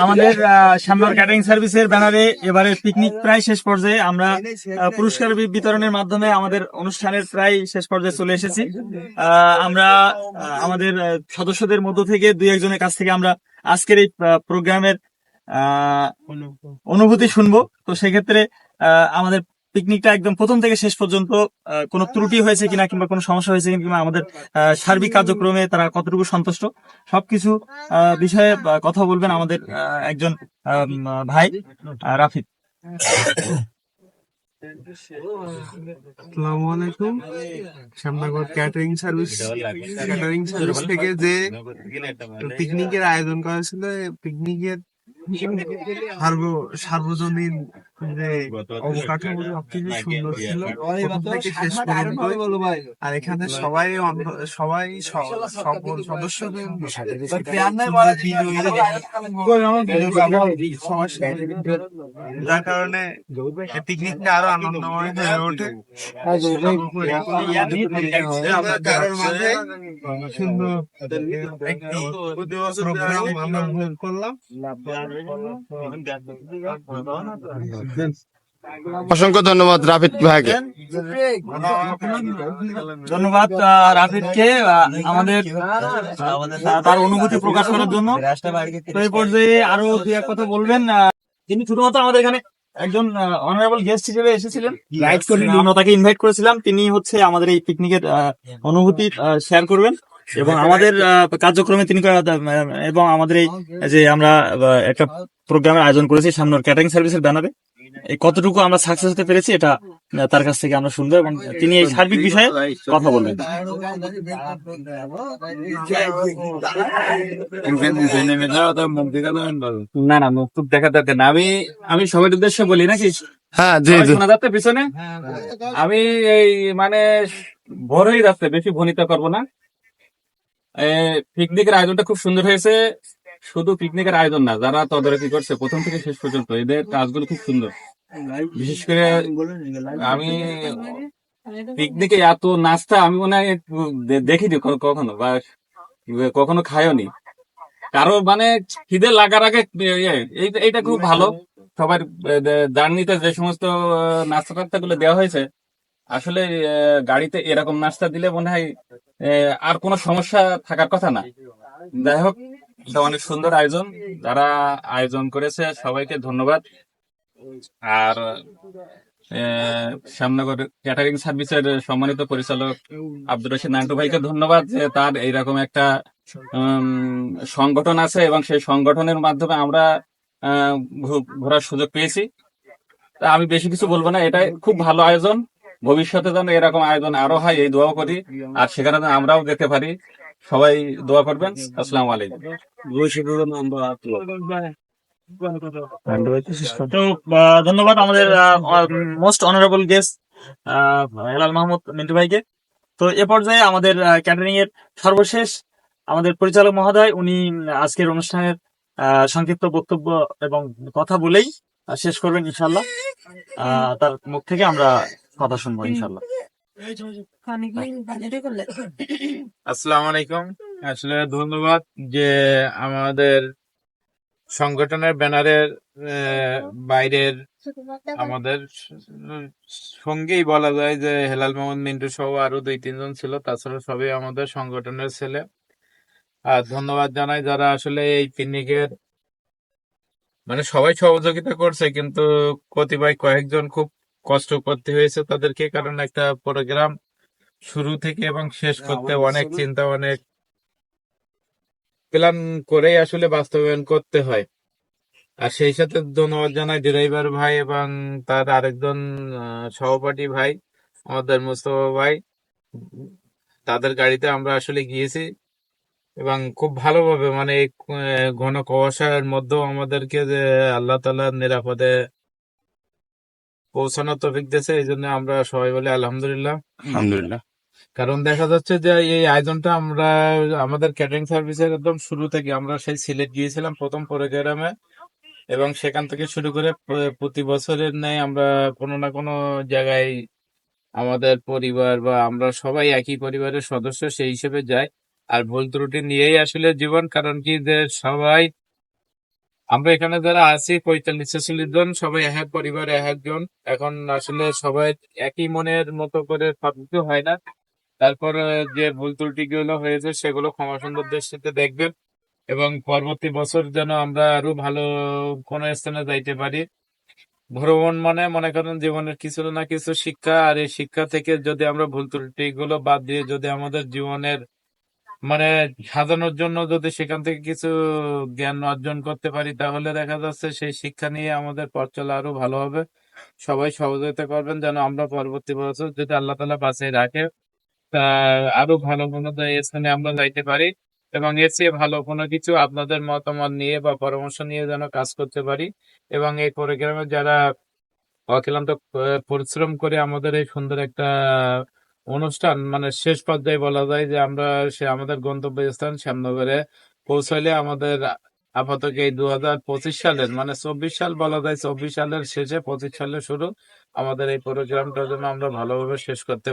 আমাদের আহ, শ্যামনগর ক্যাটারিং সার্ভিসের ব্যানারে এবারে পিকনিক প্রায় শেষ পর্যায়ে আমরা পুরস্কার বিতরণের মাধ্যমে আমাদের অনুষ্ঠানের প্রায় শেষ পর্যায়ে চলে এসেছি। আমরা আমাদের সদস্যদের মধ্য থেকে দুই একজনের কাছ থেকে আমরা আজকের এই প্রোগ্রামের অনুভূতি শুনব। তো সেক্ষেত্রে আমাদের পিকনিকটা একদম প্রথম থেকে শেষ পর্যন্ত কোনো ত্রুটি হয়েছে কিনা কিংবা কোনো সমস্যা হয়েছে কিংবা আমাদের সার্বিক কার্যক্রমে তারা কতটুকু সন্তুষ্ট, সবকিছু বিষয়ে কথা বলবেন আমাদের একজন ভাই রাফিদ। ক্যাটারিং সার্ভিস থেকে যে পিকনিকের আয়োজন করা ছিল পিকনিকের সার্ব- সার্বজনীন অবকাঠামো সবকিছু সুন্দর ছিল শেষ পর্যন্ত আর এখানে সবাই সবাই সকল সমস্যা যার কারণে পিকনিকটা আরও আনন্দময় হয়ে ওঠে আমরা সুন্দর প্রোগ্রাম আমরা করলাম অসংখ্য ধন্যবাদ রাফিদ ভাইকে। ধন্যবাদ রাফিদকে আমাদের তার অনুভূতি প্রকাশ করার জন্য। তো এই পর্যায়ে আরও দুই এক কথা বলবেন তিনি শুধুমাত্র আমাদের এখানে একজন অনারেবল গেস্ট হিসেবে এসেছিলেন রাইট করে আমরা তাকে ইনভাইট করেছিলাম তিনি হচ্ছে আমাদের এই পিকনিকের অনুভূতি শেয়ার করবেন। এবং আমাদের আহ, কার্যক্রমে তিনি এবং আমাদের এই যে আমরা একটা প্রোগ্রামের আয়োজন করেছি সামনের ক্যাটারিং সার্ভিসের ব্যানারে কতটুকু আমরা সাকসেস হতে পেরেছি এটা তার কাছ থেকে আমরা শুনব এবং তিনি এই সার্বিক বিষয়ে কথা বলবেন। না না মুখ টুক দেখা দরকার না। আমি আমি সবার উদ্দেশ্যে বলি নাকি? হ্যাঁ জি শোনা যাচ্ছে পিছনে? আমি এই মানে ভোর হয়ে যাচ্ছে বেশি ভনিতা করব না। পিকনিকের আয়োজনটা খুব সুন্দর হয়েছে। শুধু পিকনিকের আয়োজন না যারা তদারকি করছে প্রথম থেকে শেষ পর্যন্ত এদের কাজগুলো খুব সুন্দর। বিশেষ করে আমি পিকনিকে এত নাস্তা আমি মনে হয় দেখিনি কখনো বা কখনো খাইওনি। কারও মানে খিদে লাগার আগে ইয়ে, এইটা- খুব ভালো। সবার জার্নিতে যে সমস্ত নাস্তা টাস্তা গুলো দেওয়া হয়েছে আসলে গাড়িতে এরকম নাস্তা দিলে মনে হয় আর কোনো সমস্যা থাকার কথা না। যাই হোক এটা অনেক সুন্দর আয়োজন। যারা আয়োজন করেছে সবাইকে ধন্যবাদ। আর শ্যামনগর ক্যাটারিং সার্ভিসের সম্মানিত পরিচালক আব্দুর রশিদ নান্টু ভাইকে ধন্যবাদ যে তার এইরকম একটা সংগঠন আছে এবং সেই সংগঠনের মাধ্যমে আমরা ঘোরার সুযোগ পেয়েছি। তা আমি বেশি কিছু বলব না, এটাই খুব ভালো আয়োজন। ভবিষ্যতে যেন এরকম আয়োজন আরও হয়, এই দোয়া করি। আর সেখানে যেন আমরাও যেতে পারি। সবাই দোয়া করবেন। আসসালামু আলাইকুম। তো ধন্যবাদ আমাদের most honourable guest Helal Mahmud Mintu ভাইকে। তো এ পর্যায়ে আমাদের ক্যাটারিং এর সর্বশেষ আমাদের পরিচালক মহোদয়, উনি আজকের অনুষ্ঠানের সংক্ষিপ্ত বক্তব্য এবং কথা বলেই শেষ করবেন ইনশাল্লাহ তার মুখ থেকে আমরা কথা শুনব ইনশাল্লাহ আসসালামু আলাইকুম। আসলে ধন্যবাদ যে আমাদের সংগঠনের ব্যানারের আহ, বাইরের আমাদের সঙ্গেই বলা যায় যে হেলাল মোহাম্মদ মিন্টু সহ আরও দুই তিনজন ছিল। তাছাড়া সবই আমাদের সংগঠনের ছেলে। আর ধন্যবাদ জানাই যারা আসলে এই পিকনিকের মানে সবাই সহযোগিতা করছে কিন্তু কতিপয় কয়েকজন খুব কষ্ট করতে হয়েছে তাদেরকে। কারণ একটা প্রোগ্রাম শুরু থেকে এবং শেষ করতে অনেক চিন্তা অনেক প্ল্যান করেই আসলে বাস্তবায়ন করতে হয়। আর সেই সাথে ধন্যবাদ জানাই ড্রাইভার ভাই এবং তার আরেকজন সহপাঠী ভাই, আমাদের মুস্তফা ভাই। তাদের গাড়িতে আমরা আসলে গিয়েছি এবং খুব ভালোভাবে মানে ঘন কুয়াশার মধ্যেও আমাদেরকে যে আল্লাহ তাআলা নিরাপদে পৌঁছানোর তৌফিক দিয়েছে, এই জন্য আমরা সবাই বলি আলহামদুলিল্লাহ। আলহামদুলিল্লাহ। কারণ দেখা যাচ্ছে যে এই আয়োজনটা আমরা, আমাদের ক্যাটারিং সার্ভিসের একদম শুরু থেকে আমরা সেই সিলেট গিয়েছিলাম প্রথম প্রোগ্রামে এবং সেখান থেকে শুরু করে প্রতি বছরের ন্যায় আমরা কোনো না কোনো জায়গায় আমাদের পরিবার বা আমরা সবাই একই পরিবারের সদস্য সেই হিসেবে যাই। আর ভুল ত্রুটি নিয়েই আসলে জীবন, কারণ কি যে সবাই, আমরা এখানে যারা আছি পঁয়তাল্লিশ ছেচল্লিশ জন, সবাই এক পরিবারে, এক একজন এখন আসলে সবাই একই মনের মতো করে সবকিছু হয় না। তারপর যে ভুল ত্রুটি গুলো হয়েছে সেগুলো ক্ষমা সুন্দর দৃষ্টিতে দেখবেন এবং পরবর্তী বছর যেন আমরা আরও ভালো কোনো স্থানে যাইতে পারি। ভ্রমণ মানে মনে করেন জীবনের কিছু না কিছু শিক্ষা, আর এই শিক্ষা থেকে যদি আমরা ভুল ত্রুটি গুলো বাদ দিয়ে যদি আমাদের জীবনের মানে সাজানোর জন্য যদি সেখান থেকে কিছু জ্ঞান অর্জন করতে পারি, তাহলে দেখা যাচ্ছে সেই শিক্ষা নিয়ে আমাদের পথ চলা আরও ভালো হবে। সবাই সহযোগিতা করবেন যেন আমরা পরবর্তী বছর যদি আল্লাহ তালা বাঁচিয়ে রাখে আরও ভালো কোনো স্থানে আমরা যাইতে পারি এবং এর চেয়ে ভালো কোনো কিছু আপনাদের মতামত নিয়ে বা পরামর্শ নিয়ে যেন কাজ করতে পারি এবং এই প্রোগ্রামে যারা অক্লান্ত পরিশ্রম করে আমাদের এই সুন্দর একটা অনুষ্ঠান মানে শেষ পর্যায়ে বলা যায় যে আমরা সে আমাদের গন্তব্যস্থান শ্যামনগরে পৌঁছাইলে আমাদের আপাতত এই দু হাজার পঁচিশ সালের মানে চব্বিশ সাল বলা যায় চব্বিশ সালের শেষে পঁচিশ সালের শুরু আমাদের এই প্রোগ্রামটা যেন আমরা ভালোভাবে শেষ করতে